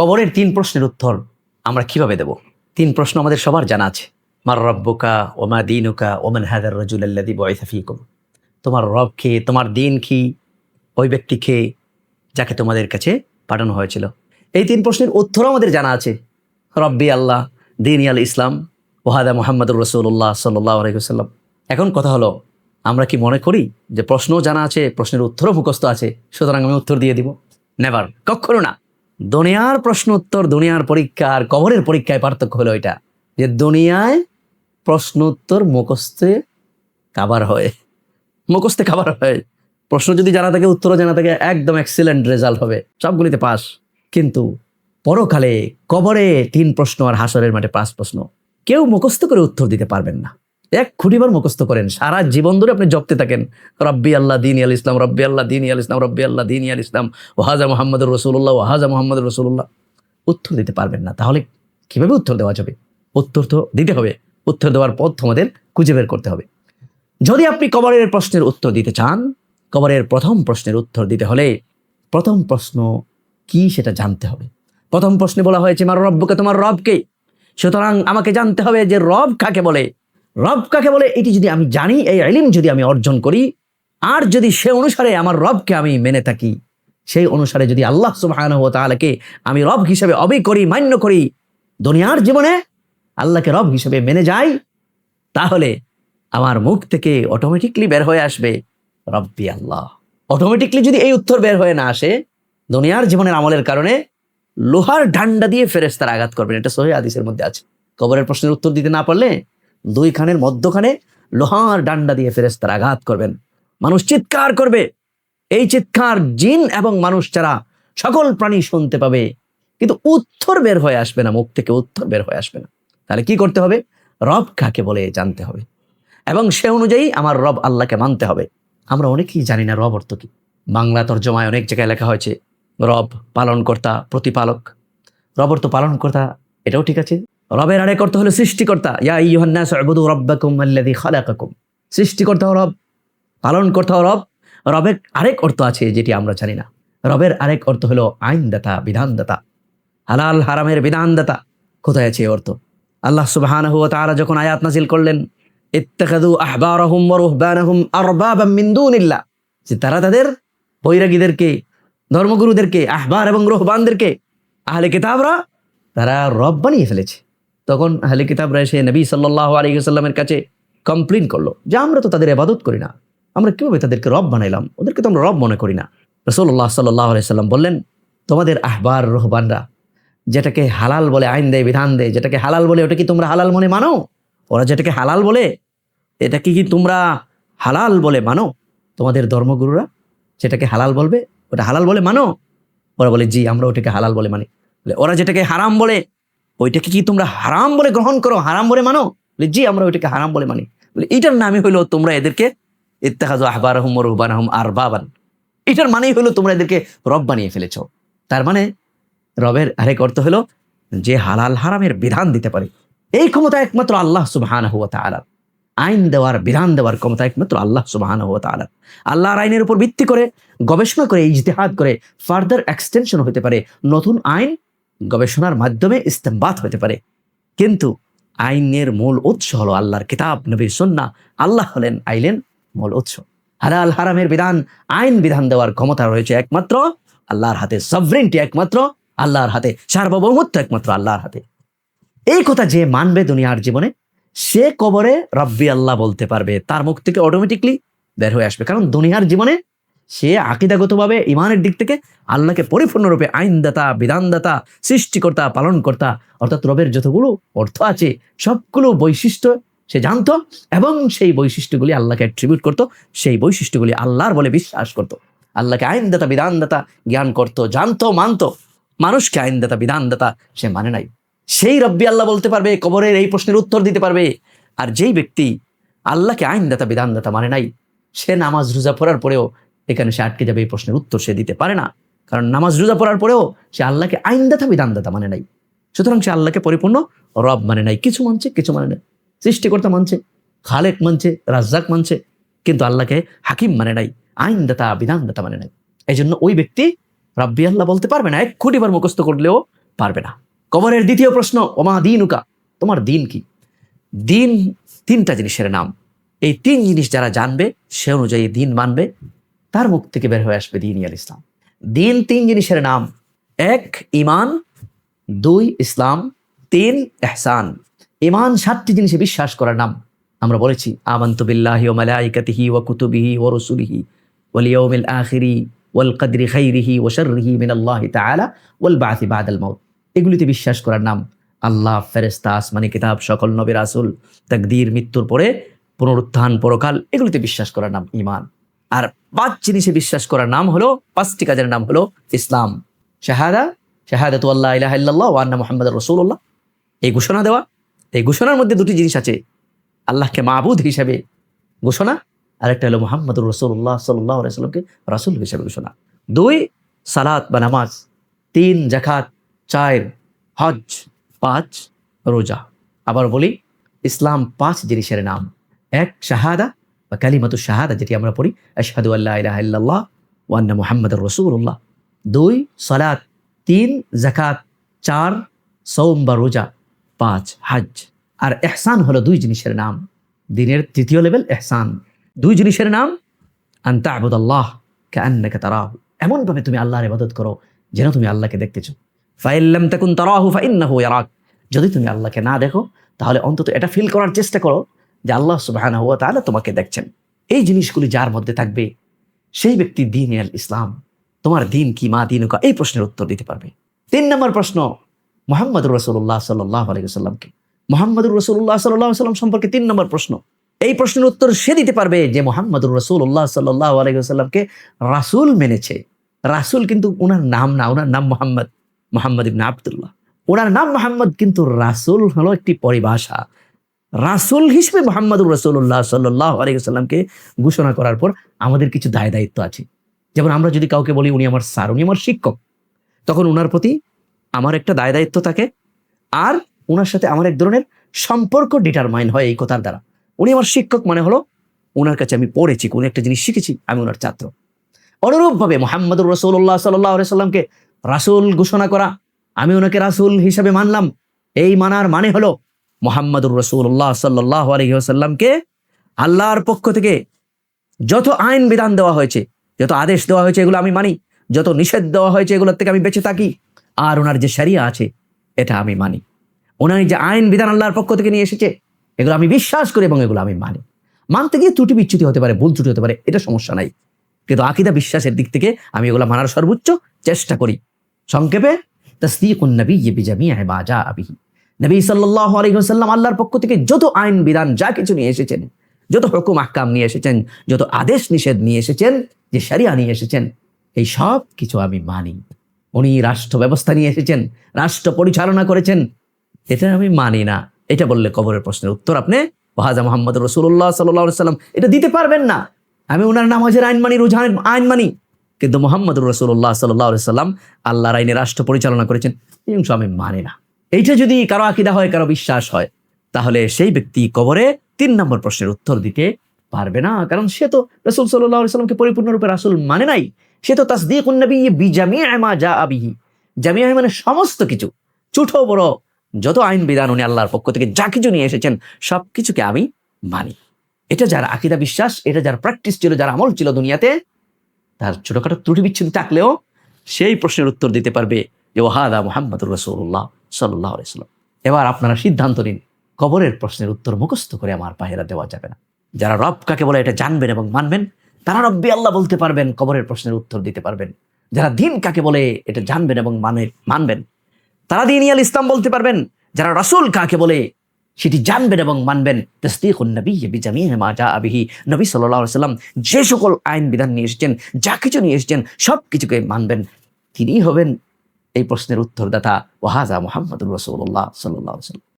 কবরের তিন প্রশ্নের উত্তর আমরা কীভাবে দেব? তিন প্রশ্ন আমাদের সবার জানা আছে। মার রব্বকা ওমা দিনুকা ওমান হাদার রজুল আল্লাদি বয়সাফিকুম তোমার রব কে তোমার দিন কি ওই ব্যক্তি কে যাকে তোমাদের কাছে পাঠানো হয়েছিল। এই তিন প্রশ্নের উত্তরও আমাদের জানা আছে। রব্বি আল্লাহ, দিন আল ইসলাম ওহাদা মোহাম্মদুর রসুল্লাহ সাল্লাহ আলহিহাল্লাম এখন কথা হলো, আমরা কি মনে করি যে প্রশ্নও জানা আছে, প্রশ্নের উত্তরও মুখস্থ আছে, সুতরাং আমি উত্তর দিয়ে দিব। নেভার কখনো না। দুনিয়ার প্রশ্ন উত্তর দুনিয়ার পরীক্ষা আর কবরের পরীক্ষায় পার্থক্য হলো এটা, যে দুনিয়ায় প্রশ্ন উত্তর মুখস্থে কাবার হয়, মুখস্থে কাবার হয়। প্রশ্ন যদি জানা থাকে, উত্তরও জানা থাকে, একদম এক্সিলেন্ট রেজাল্ট হবে। সবগুলিতে পাস কিন্তু পরকালে কবরে তিন প্রশ্ন আর হাসরের মাঠে পাঁচ প্রশ্ন। কেউ মুখস্থ করে উত্তর দিতে পারবেন না। এক খুঁটিবার মুখস্থ করেন। সারা জীবন ধরে আপনি জপতে থাকেন। রব্বি আল্লাহ দিন আল ইসলাম, রব্বি আল্লাহ দিন আল ইসলাম, রব্বি আল্লাহ দিন আল ইসলাম ওহাজা মোহাম্মদ রসুল্লাহ ওহাজা মোহাম্মদ রসুল্লাহ উত্তর দিতে পারবেন না। তাহলে কীভাবে উত্তর দেওয়া যাবে? উত্তর তো দিতে হবে। উত্তর দেওয়ার পথ তোমাদের খুঁজে বের করতে হবে। যদি আপনি কবরের প্রশ্নের উত্তর দিতে চান, কবরের প্রথম প্রশ্নের উত্তর দিতে হলে প্রথম প্রশ্ন কি সেটা জানতে হবে। প্রথম প্রশ্নে বলা হয়েছে আমার রব্বকে, তোমার রবকে? সুতরাং আমাকে জানতে হবে যে রব কাকে বলে। রব কাকে বলে? এটি যদি আমি জানি, এই আইলিম যদি আমি অর্জন করি, আর যদি সে অনুসারে আমার রবকে আমি মেনে থাকি, সেই অনুসারে যদি আল্লাহ ওয়া তাআলাকে আমি রব হিসেবে অবে করি, মান্য করি, দুনিয়ার জীবনে আল্লাহকে রব হিসেবে মেনে যাই, তাহলে আমার মুখ থেকে অটোমেটিকলি বের হয়ে আসবে, রব্বি আল্লাহ। অটোমেটিকলি যদি এই উত্তর বের হয়ে না আসে, দুনিয়ার জীবনের আমলের কারণে লোহার ডান্ডা দিয়ে ফেরেস্তার আঘাত করবেন। এটা সহি আদিসের মধ্যে আছে। কবরের প্রশ্নের উত্তর দিতে না পারলে দুই খানের মধ্যখানে লোহার ডান্ডা দিয়ে ফেরেস্তার আঘাত করবেন। মানুষ চিৎকার করবে। এই চিৎকার জিন এবং মানুষ ছাড়া সকল প্রাণী শুনতে পাবে। কিন্তু উত্তর বের হয়ে আসবে না, মুখ থেকে উত্তর বের হয়ে আসবে না। তাহলে কি করতে হবে? রব কাকে বলে জানতে হবে। এবং সে অনুযায়ী আমার রব আল্লাহকে মানতে হবে। আমরা অনেকেই জানি না রব অর্থ কি। বাংলা তর্জমায় অনেক জায়গায় লেখা হয়েছে, রব পালনকর্তা, প্রতিপালক। রব অর্থ পালনকর্তা, এটাও ঠিক আছে? রবের আরেক অর্থ হলো সৃষ্টিকর্তা, ইয়া ইউহান্নাস উবুদু রাব্বাকুম আল্লাযী খালাকাকুম। সৃষ্টিকর্তা রব, পালনকর্তা রব, রবের আরেক অর্থ আছে যেটি আমরা জানি না। রবের আরেক অর্থ হলো আইনদাতা, বিধানদাতা। হালাল হারামের বিধানদাতা। কোথায় আছে অর্থ? আল্লাহ সুবহানাহু ওয়া তাআলা যখন আয়াত নাজিল করলেন, ইত্তাখাযু আহবারাহুম রুহবানাহুম আরবাবাম মিন দুনিল্লাহ, যে তারা তাদের বৈরাগীদেরকে, ধর্মগুরুদেরকে, আহবার এবং রোহবানদেরকে, আহলে কিতাবরা তারা রব বানিয়ে ফেলেছে। তখন আহলে কিতাবরা এসে নবী সাল্লাল্লাহু আলাইহি সাল্লামের কাছে কমপ্লেন করল যে, আমরা তো তাদের ইবাদত করি না। আমরা কীভাবে তাদেরকে রব বানাইলাম? ওদেরকে তো আমরা রব মনে করি না। রসুল্লাহ সাল্লাহ সাল্লাম বললেন, তোমাদের আহবার রোহবানরা, যেটাকে হালাল বলে আইন দেয়, বিধান দেয়, যেটাকে হালাল বলে ওটা কি তোমরা হালাল মনে মানো? ওরা যেটাকে হালাল বলে এটাকে কি তোমরা হালাল বলে মানো? তোমাদের ধর্মগুরুরা যেটাকে হালাল বলবে, ওটা হালাল বলে মানো? ওরা বলে, জি আমরা ওটাকে হালাল বলে মানি। ওরা যেটাকে হারাম বলে ওইটাকে কি তোমরা হারাম বলে গ্রহণ করো? হারাম বলে মানো? বলে, জি, আমরা ওইটাকে হারাম বলে মানি। বলে, এটার নামই হলো তোমরা এদেরকে ইত্তেহাজ আহবার আহম রহবান আহম আর বাবান এটার মানেই হলো তোমরা এদেরকে রব বানিয়ে ফেলেছ। তার মানে রবের আরেক অর্থ হলো যে হালাল হারামের বিধান দিতে পারে। এই ক্ষমতা একমাত্র আল্লাহ সুবাহান হুয়া তাআলা। আইন দেওয়ার, বিধান দেওয়ার ক্ষমতা একমাত্র আল্লাহ সুবাহান হুয়া তাআলা। আল্লাহর আইনের উপর ভিত্তি করে, গবেষণা করে, ইজতেহাদ করে ফার্দার এক্সটেনশন হতে পারে নতুন আইন গবেষণার মাধ্যমে ইস্তেমবাদ হতে পারে। কিন্তু আইনের মূল উৎস হলো আল্লাহর কিতাব, নবীর সন্না আল্লাহ হলেন আইলেন মূল উৎস। হালাল হারামের বিধান, আইন বিধান দেওয়ার ক্ষমতা রয়েছে একমাত্র আল্লাহর হাতে। সভরেন্টি একমাত্র আল্লাহর হাতে। সার্বভৌমত্ব একমাত্র আল্লাহর হাতে। এই কথা যে মানবে দুনিয়ার জীবনে, সে কবরে রব্বি আল্লাহ বলতে পারবে। তার মুখ থেকে অটোমেটিকলি বের হয়ে আসবে। কারণ দুনিয়ার জীবনে সে আকিদাগতভাবে ইমানের দিক থেকে আল্লাহকে পরিপূর্ণরূপে আইনদাতা, বিধানদাতা, সৃষ্টিকর্তা, পালনকর্তা, অর্থাৎ রবের যতগুলো অর্থ আছে, সবগুলো বৈশিষ্ট্য সে জানতো এবং সেই বৈশিষ্ট্যগুলি আল্লাহকে অ্যাট্রিবিউট করতো, সেই বৈশিষ্ট্যগুলি আল্লাহর বলে বিশ্বাস করতো। আল্লাহকে আইনদাতা, বিধানদাতা জ্ঞান করতো, জানতো, মানত। মানুষকে আইনদাতা, বিধানদাতা সে মানে নাই। সেই রব্বি আল্লাহ বলতে পারবে, কবরের এই প্রশ্নের উত্তর দিতে পারবে। আর যেই ব্যক্তি আল্লাহকে আইনদাতা, বিধানদাতা মানে নাই, সে নামাজ রোজা পড়ার পরেও এখানে সে আটকে যাবে, এই প্রশ্নের উত্তর সে দিতে পারে না। কারণ নামাজ রোজা পড়ার পরেও সে আল্লাহকে আইনদাতা বিধানদাতা মানে নাই। সুতরাং সে আল্লাহকে পরিপূর্ণ রব মানে নাই। কিছু মানছে, কিছু মানে নাই। সৃষ্টিকর্তা মানছে, খালেক মানছে, রাজ্জাক মানছে, কিন্তু আল্লাহকে হাকিম মানে নাই, আইনদাতা, বিধানদাতা মানে নাই। এই জন্য ওই ব্যক্তি রাব্বি আল্লাহ বলতে পারবে না, এক কোটিবার মুখস্থ করলেও পারবে না। কবরের দ্বিতীয় প্রশ্ন, ওমা দিন উকা তোমার দিন কি? দিন তিনটা জিনিসের নাম। এই তিন জিনিস যারা জানবে, সে অনুযায়ী দিন মানবে। তার মুখ থেকে বের হয়ে আসবে দিন ইয়াল ইসলাম। দিন তিন জিনিসের নাম। এক ইমান দুই, ইসলাম। তিন এহসান ইমান সাতটি জিনিসে বিশ্বাস করার নাম। আমরা বলেছি, আমন্ত বিল্লাহি ও মালাইকাতিহি ও কুতুবিহি ও রসুলিহি ওয়াল ইয়াউমিল আখিরি ওয়াল কদরি খাইরিহি ও শাররিহি মিন আল্লাহি তাআলা ওয়াল বাথি বাদাল মাউত। এগুলিতে বিশ্বাস করার নাম। আল্লাহ ফেরেস্তা আসমানি কিতাব, সকল নবী রাসুল, তাকদীর, মৃত্যুর পরে পুনরুত্থান, পরকাল, এগুলিতে বিশ্বাস করার নাম ইমান আর পাঁচ জিনিসে বিশ্বাস করার নাম হলো, পাঁচটি কাজের নাম হলো ইসলাম। শাহাদা, শাহাদাতু আল্লাহ ইলাহা ইল্লাল্লাহ ওয়া আন্না মুহাম্মাদুর রাসূলুল্লাহ। এই ঘোষণা দেওয়া, এই ঘোষণার মধ্যে দুটি জিনিস আছে। আল্লাহকে মাহবুদ হিসাবে ঘোষণা আর একটা হলো মোহাম্মদুর রসুল্লাহ সাল্লাহ সাল্লামকে রাসুল হিসাবে ঘোষণা। দুই, সালাত বা নামাজ। তিন জাকাত চার হজ পাঁচ, রোজা। আবার বলি, ইসলাম পাঁচ জিনিসের নাম। এক, শাহাদা। বা কালিমাতু শাহাদা যেটি আমরা পড়ি, আশহাদু আল্লাহ ইল্লাল্লাহ ওয়ান্না মুহাম্মাদুর রাসূলুল্লাহ। দুই, সালাত। তিন জাকাত চার সৌম বা রোজা। পাঁচ হজ আর এহসান হলো দুই জিনিসের নাম। দিনের তৃতীয় লেভেল এহসান দুই জিনিসের নাম আন্তা আবুদ আল্লাহ কান্নাকে তারাহু। এমনভাবে তুমি আল্লাহর ইবাদত করো যেন তুমি আল্লাহকে দেখতেছো। ফাইল্লাম তাকুন তারাহু ফাইন্নাহু ইয়ারাক। যদি তুমি আল্লাহকে না দেখো, তাহলে অন্তত এটা ফিল করার চেষ্টা করো যে আল্লাহ সুবহানাহু ওয়া তাআলা তোমাকে দেখছেন। এই জিনিসগুলি যার মধ্যে থাকবে, সেই ব্যক্তি দিন আল ইসলাম। তোমার দিন কি, মা দিন কা? এই প্রশ্নের উত্তর দিতে পারবে। তিন নম্বর প্রশ্ন, মোহাম্মদুর রসুল্লাহ সাল্লাহ আলাইসাল্লামকে মোহাম্মদুর রসুল্লাহ সাল্লাহ সাল্লাম সম্পর্কে তিন নম্বর প্রশ্ন। এই প্রশ্নের উত্তর সে দিতে পারবে যে মোহাম্মদুর রসুল্লাহ সাল্লাহ আলাইসাল্লামকে রাসুল মেনেছে। রাসুল কিন্তু ওনার নাম না ওনার নাম মোহাম্মদ মোহাম্মদ ইবনা আবদুল্লাহ। ওনার নাম মোহাম্মদ কিন্তু রাসুল হলো একটি পরিভাষা। রাসুল হিসেবে মোহাম্মদুর রসুল্লাহ সাল্লাহ আলাইসাল্লামকে ঘোষণা করার পর আমাদের কিছু দায় দায়িত্ব আছে। যেমন আমরা যদি কাউকে বলি উনি আমার স্যার, উনি আমার শিক্ষক, তখন ওনার প্রতি আমার একটা দায় দায়িত্ব থাকে আর ওনার সাথে আমার এক ধরনের সম্পর্ক ডিটারমাইন হয় এই কথার দ্বারা। উনি আমার শিক্ষক মানে হলো ওনার কাছে আমি পড়েছি কোনো একটা জিনিস শিখেছি, আমি ওনার ছাত্র। অনুরূপভাবে মোহাম্মদুর রসুল্লাহ সাল্লাহ সাল্লামকে রাসুল ঘোষণা করা, আমি ওনাকে রাসুল হিসাবে মানলাম। এই মানার মানে হলো মোহাম্মদুর রসুল্লাহ সাল্লাহ আলহিহাসাল্লামকে আল্লাহর পক্ষ থেকে যত আইন বিধান দেওয়া হয়েছে, যত আদেশ দেওয়া হয়েছে, এগুলো আমি মানি। যত নিষেধ দেওয়া হয়েছে, এগুলোর থেকে আমি বেঁচে থাকি। আর ওনার যে সারিয়া আছে, এটা আমি মানি। ওনার যে আইন বিধান আল্লাহর পক্ষ থেকে নিয়ে এসেছে, এগুলো আমি বিশ্বাস করি এবং এগুলো আমি মানি। মানতে গিয়ে ত্রুটি বিচ্যুতি হতে পারে, ভুল ত্রুটি হতে পারে, এটা সমস্যা নাই। কিন্তু আকিদা বিশ্বাসের দিক থেকে আমি এগুলো মানার সর্বোচ্চ চেষ্টা করি। সংক্ষেপে, তসদিকুন নবী বিজামি বাজা আবিহি নবী সাল্লাহ আলহিহাল্লাম আল্লাহর পক্ষ থেকে যত আইন, বিধান যা কিছু নিয়ে এসেছেন, যত হুকুম, আহকাম নিয়ে এসেছেন, যত আদেশ, নিষেধ নিয়ে এসেছেন, যে সারিয়া নিয়ে এসেছেন, এই সব কিছু আমি মানি। উনি রাষ্ট্র ব্যবস্থা নিয়ে এসেছেন, রাষ্ট্র পরিচালনা করেছেন। এটা আমি মানি না। এটা বললে কবরের প্রশ্নের উত্তর আপনি ওহাজা মোহাম্মদ রসুল্লাহ সাল্লাহ সাল্লাম এটা দিতে পারবেন না। আমি ওনার নামাজের আইন মানি রোজানের আইন মানি। কিন্তু মোহাম্মদ রসুল্লাহ সাল্লাহ সাল্লাম আল্লাহর আইনে রাষ্ট্র পরিচালনা করেছেন। এই অংশ আমি মানি না। এইটা যদি কারও আকিদা হয়, কারও বিশ্বাস হয়, তাহলে সেই ব্যক্তি কবরে তিন নম্বর প্রশ্নের উত্তর দিতে পারবে না। কারণ সে তো রসুল সাল্লাহ সাল্লামকে পরিপূর্ণরূপে রাসুল মানে নাই। সে তো তাসদিক মানে সমস্ত কিছু। ছোট, বড়, যত আইন বিধান উনি আল্লাহর পক্ষ থেকে যা কিছু নিয়ে এসেছেন, সব কিছুকে আমি মানি। এটা যার আকিদা বিশ্বাস, এটা যার প্র্যাকটিস ছিল, যার আমল ছিল দুনিয়াতে, তার ছোটখাটো ত্রুটি বিচ্ছুতি থাকলেও সেই প্রশ্নের উত্তর দিতে পারবে যে ওহাদা মোহাম্মদুর রসুল্লাহ সাল্লাহ সাল্লাম এবার আপনারা সিদ্ধান্ত নিন, কবরের প্রশ্নের উত্তর মুখস্থ করে আমার পাহেরা দেওয়া যাবে না। যারা রব কাকে বলে এটা জানবেন এবং মানবেন, তারা রব্বি আল্লাহ বলতে পারবেন, কবরের প্রশ্নের উত্তর দিতে পারবেন। যারা দিন কাকে বলে এটা জানবেন এবং মানে মানবেন, তারা দিন ইয়াল ইসলাম বলতে পারবেন। যারা রাসুল কাকে বলে সেটি জানবেন এবং মানবেন। তসদিকুন নবী বিজামি মা যা আবিহি নবী সাল্লাম যে সকল আইন বিধান নিয়ে এসেছেন, যা কিছু নিয়ে এসেছেন সব কিছুকে মানবেন। তিনিই হবেন এই প্রশ্নের উত্তরদাতা ওয়াহাজা মোহাম্মদুর রসুল্লাহ সাল্লাহ সাল্লাম